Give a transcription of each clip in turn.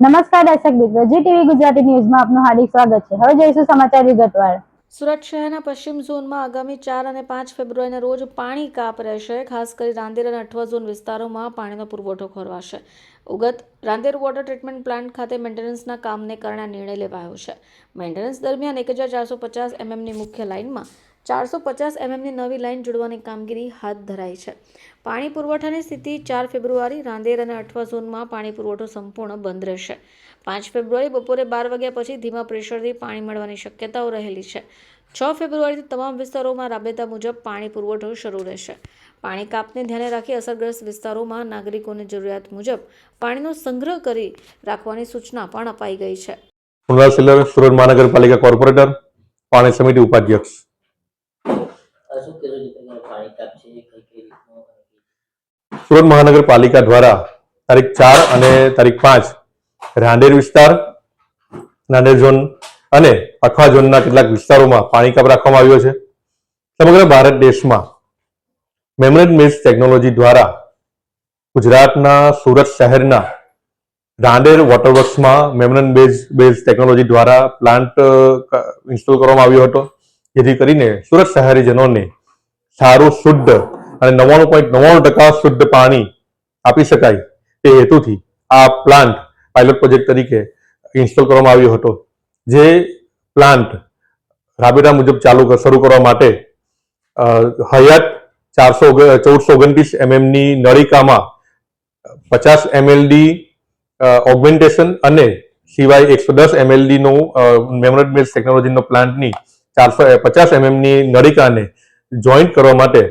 નમસ્કાર દર્શક મિત્રો, જી ટીવી ગુજરાતી ન્યૂઝમાં આપનું હાર્દિક સ્વાગત છે. હવે જોઈશું સમાચાર વિગતવાર સુરત શહેરના પશ્ચિમ ઝોનમાં આગામી ચાર અને પાંચ ફેબ્રુઆરીના રોજ પાણી કાપ રહેશે. ખાસ કરી રાંદેર અને અઠવા ઝોન વિસ્તારોમાં પાણીનો પુરવઠો ખોરવાશે. Ugat Rander water treatment plant ખાતે મેન્ટેનન્સના કામને કારણે નિર્ણય લેવાયો છે. મેન્ટેનન્સ દરમિયાન એક હજાર ચારસો પચાસ એમએમની મુખ્ય લાઇનમાં ચારસો પચાસ એમએમની નવી લાઇન જોડવાની કામગીરી હાથ ધરાઈ છે. પાણી પુરવઠાની સ્થિતિ ચાર ફેબ્રુઆરી, રાંદેર અને અઠવા ઝોનમાં પાણી પુરવઠો સંપૂર્ણ બંધ રહેશે. પાંચ ફેબ્રુઆરી બપોરે બાર વાગ્યા પછી ધીમા પ્રેશરથી પાણી મળવાની શક્યતાઓ રહેલી છે. છ ફેબ્રુઆરીથી તમામ વિસ્તારોમાં રાબેતા મુજબ પાણી પુરવઠો શરૂ રહેશે. પાણી કાપને ધ્યાને રાખી અસરગ્રસ્ત વિસ્તારોમાં નાગરિકોને જરૂરિયાત મુજબ પાણીનો સંગ્રહ કરી રાખવાની સૂચના પણ અપાઈ ગઈ છે. સુરત મહાનગરપાલિકા કોર્પોરેટર, પાણી સમિતિ ઉપાધ્યક્ષ. સુરત મહાનગરપાલિકા દ્વારા તારીખ ચાર અને તારીખ પાંચ રાંદેર વિસ્તાર, રાંદેર ઝોન અને અખવા ઝોનના કેટલાક વિસ્તારોમાં પાણી કાપ રાખવામાં આવ્યો છે. સમગ્ર ભારત દેશમાં મેમરેજ મિલ્સ ટેકનોલોજી દ્વારા ગુજરાતના સુરત શહેરના રાંદેર વોટરવર્ક્સમાં મેમરન બેઝ બેઝ ટેકનોલોજી દ્વારા પ્લાન્ટ ઇન્સ્ટોલ કરવામાં આવ્યો હતો. જેથી કરીને સુરત શહેરીજનોને સારું, શુદ્ધ અને નવ્વાણું પોઈન્ટ નવ્વાણું ટકા શુદ્ધ પાણી આપી શકાય તે હેતુથી આ પ્લાન્ટ પાયલોટ પ્રોજેક્ટ તરીકે ઇન્સ્ટોલ કરવામાં આવ્યો હતો. જે પ્લાન્ટ રાબેતા મુજબ ચાલુ શરૂ કરવા માટે હયાત ચારસો ચૌદસો ઓગણત્રીસ એમએમની નળિકામાં પચાસ એમએલડી ઓગમેન્ટેશન અને સિવાય એકસો દસ એમએલડીનું મેમોરેટ બેઝ ટેકનોલોજીનો પ્લાન્ટની ચારસો પચાસ એમએમની નળિકાને જોઈન્ટ કરવા માટે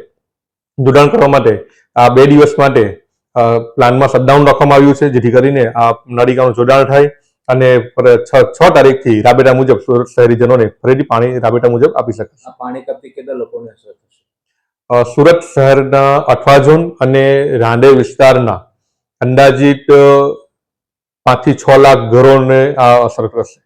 જોડાણ કરવા માટે આ બે દિવસ માટે પ્લાનમાં શટડાઉન રાખવામાં આવ્યું છે જેથી કરીને આ નળિકાનું જોડાણ થાય અને છ છ તારીખથી રાબેટા મુજબ સુરત શહેરીજનોને ફરીથી પાણી રાબેટા મુજબ આપી શકાશે પાણી કપી કેટલા લોકોને અસર થશે? સુરત શહેરના અઠવા ઝોન અને રાંડે વિસ્તારના અંદાજિત પાંચથી છ લાખ ઘરોને આ અસર કરશે.